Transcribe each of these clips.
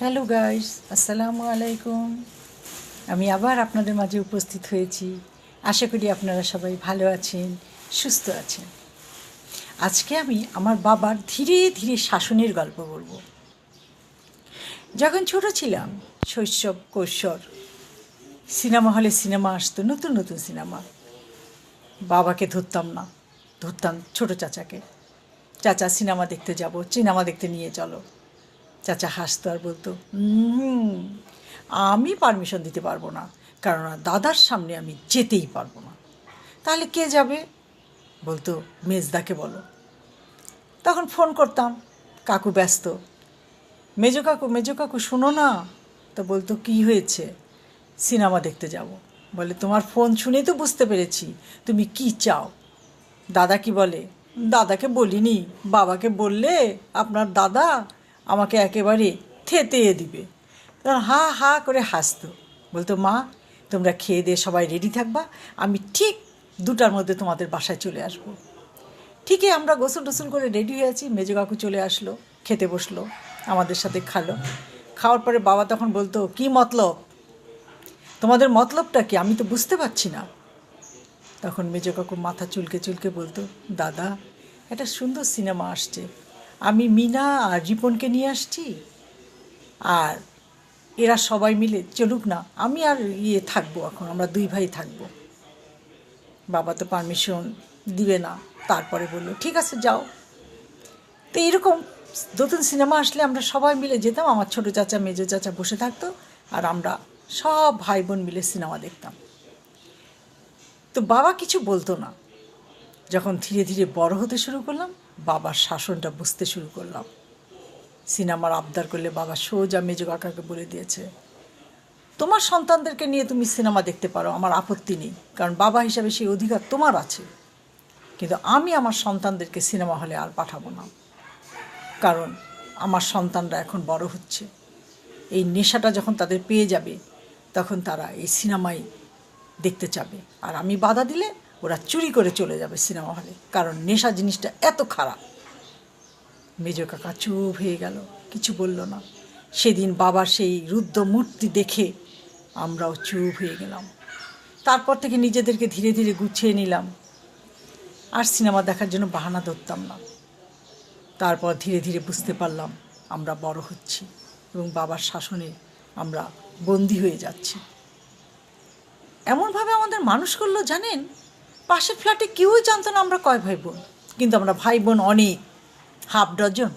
Hello guys আসসালামু আলাইকুম আমি আবার আপনাদের মাঝে উপস্থিত হয়েছি। আশা করি আপনারা সবাই ভালো আছেন, সুস্থ আছেন। আজকে আমি আমার বাবার ধীরে ধীরে শাসনের গল্প বলব। যখন ছোট ছিলাম, শৈশব, কৈশোর, সিনেমা হলে সিনেমা আসতো, নতুন নতুন সিনেমা। বাবাকে ধরতাম না, ধরতাম ছোট চাচাকে। চাচা সিনেমা দেখতে যাব, সিনেমা দেখতে নিয়ে চলো। চাচা হাসতো আর বলতো আমি পারমিশন দিতে পারব না কারণ দাদার সামনে আমি যেতেই পারব না। তাহলে কে যাবে? বলতো, মেজদাকে বলো। তখন ফোন করতাম, কাকু ব্যস্ত। মেজো কাকু মেজো কাকু, শোনো না। তো বলতো, কি হয়েছে? সিনেমা দেখতে যাব। বলে, তোমার ফোন শুনেই তো বুঝতে পেরেছি, তুমি কি চাও? দাদা কি বলে? দাদাকে বলিনি, বাবাকে বললে আপনার দাদা আমাকে একেবারে থেতেয়ে দিবে। তখন হা হা করে হাসতো। বলতো, মা, তোমরা খেয়ে দিয়ে সবাই রেডি থাকবা। আমি ঠিক দুটার মধ্যে তোমাদের বাসায় চলে আসব। ঠিকই আমরা গোসল টোসল করে রেডি হয়ে আছি। মেজো কাকু চলে আসলো, খেতে বসল, আমাদের সাথে খালো। খাওয়ার পরে বাবা তখন বলতো, কি মতলব? তোমাদের মতলবটা কি? আমি তো বুঝতে পারছি না। তখন মেজো কাকু মাথা চুলকে চুলকে বলতো, দাদা, একটা সুন্দর সিনেমা আসছে। আমি মিনা আর রিপনকে নিয়ে আসছি। আর এরা সবাই মিলে চলুক না, আমি আর ইয়ে থাকব এখন, আমরা দুই ভাই থাকব। বাবা তো পারমিশন দিবে না, তারপরে বলল, ঠিক আছে, যাও। তো এরকম নতুন সিনেমা আসলে আমরা সবাই মিলে যেতাম, আমার ছোটো চাচা, মেজো চাচা বসে থাকতো, আর আমরা সব ভাই বোন মিলে সিনেমা দেখতাম। তো বাবা কিছু বলতো না। যখন ধীরে ধীরে বড় হতে শুরু করলাম, বাবার শাসনটা বুঝতে শুরু করলাম। সিনেমার আবদার করলে বাবা সোজা মেজো কাকাকে বলে দিয়েছে, তোমার সন্তানদেরকে নিয়ে তুমি সিনেমা দেখতে পারো, আমার আপত্তি নেই, কারণ বাবা হিসাবে সেই অধিকার তোমার আছে। কিন্তু আমি আমার সন্তানদেরকে সিনেমা হলে আর পাঠাবো না, কারণ আমার সন্তানরা এখন বড় হচ্ছে। এই নেশাটা যখন তাদের পেয়ে যাবে, তখন তারা এই সিনেমাই দেখতে চাবে। আর আমি বাধা দিলে ওরা চুরি করে চলে যাবে সিনেমা হলে। কারণ নেশা জিনিসটা এত খারাপ। মেজ কাকা চুপ হয়ে গেল, কিছু বলল না। সেদিন বাবার সেই রুদ্র মূর্তি দেখে আমরাও চুপ হয়ে গেলাম। তারপর থেকে নিজেদেরকে ধীরে ধীরে গুছিয়ে নিলাম। আর সিনেমা দেখার জন্য বাহানা ধরতাম না। তারপর ধীরে ধীরে বুঝতে পারলাম আমরা বড় হচ্ছি এবং বাবার শাসনে আমরা বন্দি হয়ে যাচ্ছি। এমনভাবে আমাদের মানুষ করল জানেন? পাশের ফ্ল্যাটে কেউই জানতো না আমরা কয় ভাই বোন কিন্তু আমরা ভাই বোন অনেক, হাফ ডজন।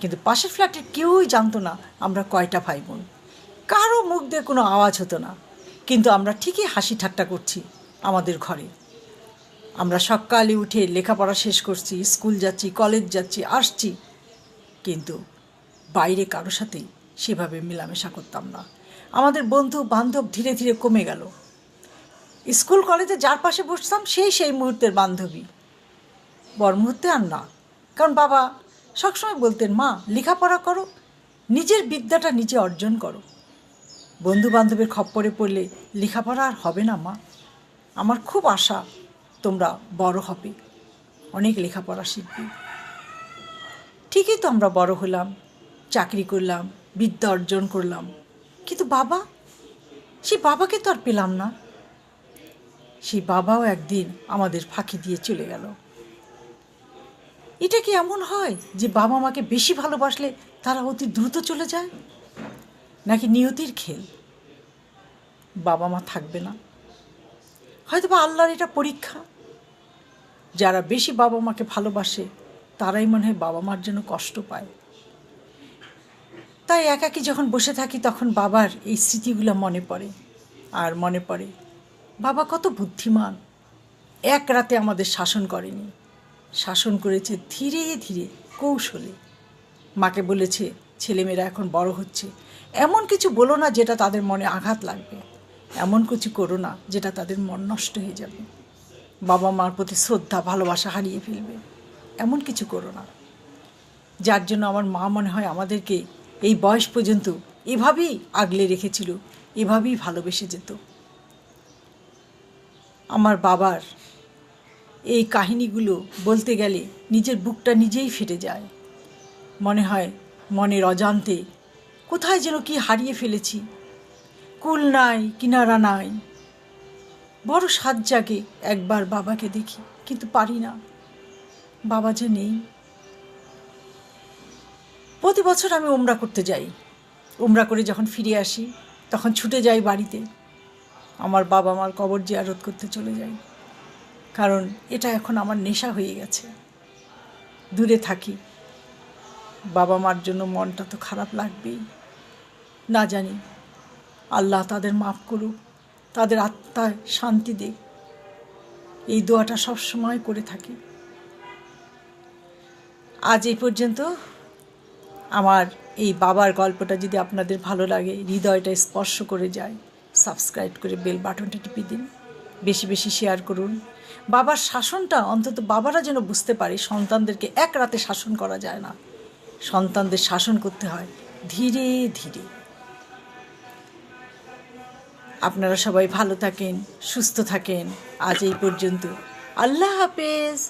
কিন্তু পাশের ফ্ল্যাটের কেউই জানতো না আমরা কয়টা ভাই বোন কারও মুখ দিয়ে কোনো আওয়াজ হতো না। কিন্তু আমরা ঠিকই হাসি ঠাট্টা করছি আমাদের ঘরে। আমরা সকালে উঠে লেখাপড়া শেষ করছি, স্কুল যাচ্ছি, কলেজ যাচ্ছি, আসছি। কিন্তু বাইরে কারোর সাথেই সেভাবে মেলামেশা করতাম না। আমাদের বন্ধু বান্ধব ধীরে ধীরে কমে গেল। স্কুল কলেজে যার পাশে বসতাম, সেই সেই মুহূর্তের বান্ধবী। বর মুহূর্তে আর না। কারণ বাবা সবসময় বলতেন, মা, লেখাপড়া করো, নিজের বিদ্যাটা নিজে অর্জন করো। বন্ধু বান্ধবের খপ্পরে পড়লে লেখাপড়া আর হবে না, মা। আমার খুব আশা তোমরা বড় হবে। অনেক লেখাপড়া শিখবে। ঠিকই তো আমরা বড় হলাম, চাকরি করলাম, বিদ্যা অর্জন করলাম। কিন্তু বাবা সে বাবাকে তো আর পেলাম না। সেই বাবাও একদিন আমাদের ফাঁকি দিয়ে চলে গেল। এটা কি এমন হয় যে বাবা মাকে বেশি ভালোবাসলে তারা অতি দ্রুত চলে যায়? নাকি নিয়তির খেল? বাবা মা থাকবে না। হয়তো বা আল্লাহর এটা পরীক্ষা। যারা বেশি বাবা মাকে ভালোবাসে, তারাই মনে হয় বাবা মার জন্য কষ্ট পায়। তাই একাকি যখন বসে থাকি, তখন বাবার এই স্মৃতিগুলো মনে পড়ে। আর মনে পড়ে বাবা কত বুদ্ধিমান। এক রাতে আমাদের শাসন করেনি। শাসন করেছে ধীরে ধীরে, কৌশলে। মাকে বলেছে, ছেলেমেয়েরা এখন বড় হচ্ছে। এমন কিছু বলো না যেটা তাদের মনে আঘাত লাগবে। এমন কিছু করো না যেটা তাদের মন নষ্ট হয়ে যাবে। বাবা মার প্রতি শ্রদ্ধা, ভালোবাসা হারিয়ে ফেলবে। এমন কিছু করো না। যার জন্য আমার মা মনে হয় আমাদেরকে এই বয়স পর্যন্ত এভাবেই আগলে রেখেছিল, এভাবেই ভালোবেসে যেত। আমার বাবার এই কাহিনীগুলো বলতে গেলে নিজের বুকটা নিজেই ফেটে যায়। মনে হয় মনের অজান্তে, কোথায় যেন কি হারিয়ে ফেলেছি। কুল নাই, কিনারা নাই। বড় সাত জাগে একবার বাবাকে দেখি, কিন্তু পারি না। বাবা যে নেই। প্রতি বছর আমি ওমরা করতে যাই। ওমরা করে যখন ফিরে আসি, তখন ছুটে যাই বাড়িতে। আমার বাবা মার কবর জিয়ারত করতে চলে যাই। কারণ এটা এখন আমার নেশা হয়ে গেছে। দূরে থাকি। বাবা মার জন্য মনটা তো খারাপ লাগবেই। না জানি, আল্লাহ তাদের মাফ করুক, তাদের আত্মায় শান্তি দিক। এই দোয়াটা সব সময় করে থাকি। আজ এই পর্যন্ত আমার এই বাবার গল্পটা যদি আপনাদের ভালো লাগে, হৃদয়টা স্পর্শ করে যায়। সাবস্ক্রাইব করে বেল বাটনটা টিপে দিন। বেশি বেশি শেয়ার করুন। বাবার শাসনটা অন্তত বাবারা যেন বুঝতে পারে, সন্তানদেরকে এক রাতে শাসন করা যায় না। সন্তানদের শাসন করতে হয় ধীরে ধীরে। আপনারা সবাই ভালো থাকেন, সুস্থ থাকেন। আজ এই পর্যন্ত। আল্লাহ হাফেজ।